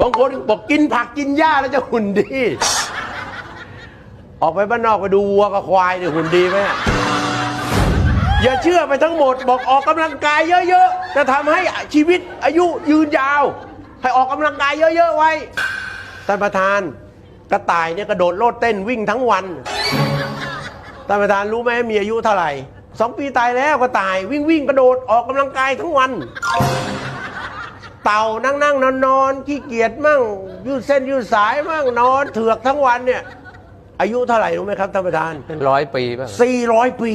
บางคนบอกกินผักกินหญ้าแล้วจะหุ่นดี ออกไปบ้านนอกไปดูวัวกับควายเนี่ยหุ่นดีไหมอย่าเชื่อไปทั้งหมด บอกออกกำลังกายเยอะๆจะทำให้ชีวิตอายุยืนยาว ให้ออกกำลังกายเยอะๆไว้ท่านประธานกระต่ายเนี่ยกระโดดโลดเต้นวิ่งทั้งวันท่านประธานรู้ไหมมีอายุเท่าไหร่สองปีตายแล้วกระต่ายวิ่งวิ่งกระโดดออกกำลังกายทั้งวัน เต่านั่งนั่งนอนนอนขี้เกียจมั่งยืดเส้นยืดสายมั่งนอน เถือกทั้งวันเนี่ย อายุเท่าไหร่รู้ไหมครับท่านประธานเป็นร้อยปีป่ะ400 ปี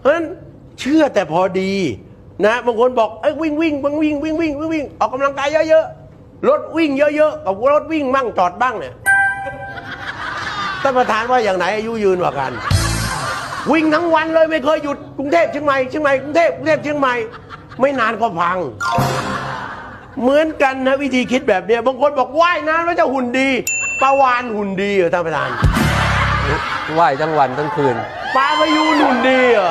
เพราะฉะนั้นเชื่อแต่พอดีนะบางคนบอกเอ้ยวิ่งวิ่งวิ่งวิ่งวิ่งวิ่งวิ่งวิ่งออกกำลังกายเยอะๆรถวิ่งเยอะๆกับรถวิ่งมั่งจอดบ้างเนี่ยท่านประธานว่าอย่างไหนอายุยืนกว่ากัน วิ่งทั้งวันเลยไม่เคยหยุดกรุงเทพเชียงใหม่เชียงใหม่กรุงเทพกรุงเทพเชียงใหม่ ไม่นานก็พัง เหมือนกันนะวิธีคิดแบบเนี้ยบางคนบอกว่ายน้ำแล้วจะหุ่นดีปลาวานหุ่นดีเหรอท่านประธานไหว้ทั้งวันทั้งคืน ปลาพยูนหุ่นดีเหรอ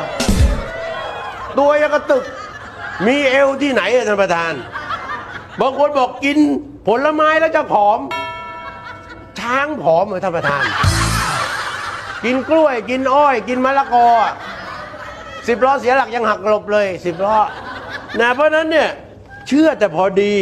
ตัวยังกระตึก มีเอวที่ไหนอะท่านประธาน บางคนบอกกินผลไม้แล้วจะผอม ช้างผอมเหรอท่านประธาน กินกล้วยกินอ้อย กินมะละกออะสิบล้อเสียหลักยังหักหลบเลยสิบล้อ นะเพราะฉะนั้นเนี่ยเชื่อแต่พอดี